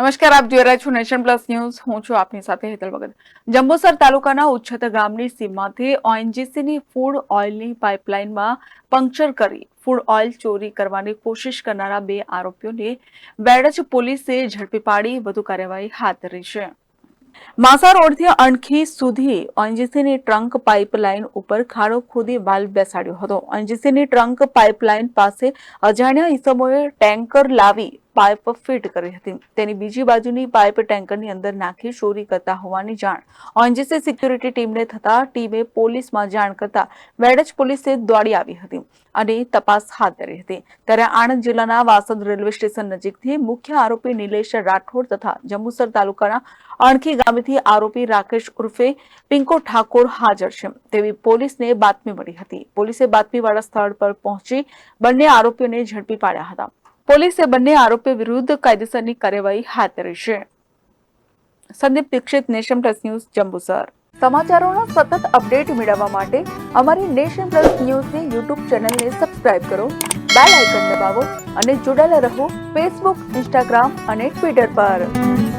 નમસ્કાર, આપ જોઈ રહ્યા છો નેશન પ્લસ ન્યૂઝ. હું છું આપની સાથે હેતલ ભગત. જંબુસર તાલુકાના ઉચ્છત ગામની સીમમાંથી ઓએનજીસીની ફૂડ ઓઇલની પાઇપલાઇનમાં પંક્ચર કરી ફૂડ ઓઇલ ચોરી કરવાની કોશિશ કરનારા બે આરોપીઓને બેડજ પોલીસે ઝડપી પાડી, વધુ કાર્યવાહી હાથ ધરી છે. માસા રોડથી અણખી સુધી ઓએનજીસીની ટ્રંક પાઇપલાઇન ઉપર ખાડો ખોદી વાલ બેસાડ્યો હતો. ઓએનજીસીની ટ્રંક પાઇપલાઇન પાસે અજાણ્યા ઇસમોએ ટેન્કર લાવી પાઇપ ફિટ કરી હતી. તેની બીજી બાજુની પાઇપ ટેન્કરની અંદર નાખી ચોરી કરતા હોવાની જાણ. ઓએનજીસી સિક્યુરિટી ટીમને થતા ટીમે પોલીસમાં જાણ કરતા વેડજ પોલીસે દોડી આવી હતી અને તપાસ હાથ ધરી હતી. ત્યારે આણંદ જિલ્લાના વાસદ રેલવે સ્ટેશન નજીકથી મુખ્ય આરોપી નિલેશ રાઠોડ તથા જંબુસર તાલુકાના અણખી ગામેથી આરોપી રાકેશ ઉર્ફે પિંકો ઠાકોર હાજર છે. તેવી પોલીસને બાતમી મળી હતી. પોલીસે બાતમીવાળા સ્થળ પર પહોંચી બંને આરોપીઓને ઝડપી પાડ્યા હતા. પોલીસે બંને આરોપી વિરુદ્ધ કાયદેસરની કાર્યવાહી હાથ ધરી છે. Sandeep Dixit, Nation Plus News, Jambusar. સમાચારોના સતત અપડેટ મેળવવા માટે અમારી નેશન પ્લસ ન્યૂઝની યુટ્યુબ ચેનલને સબસ્ક્રાઇબ કરો, બેલ આઇકન દબાવો અને જોડાયેલા રહો ફેસબુક, ઇન્સ્ટાગ્રામ અને ટ્વિટર પર.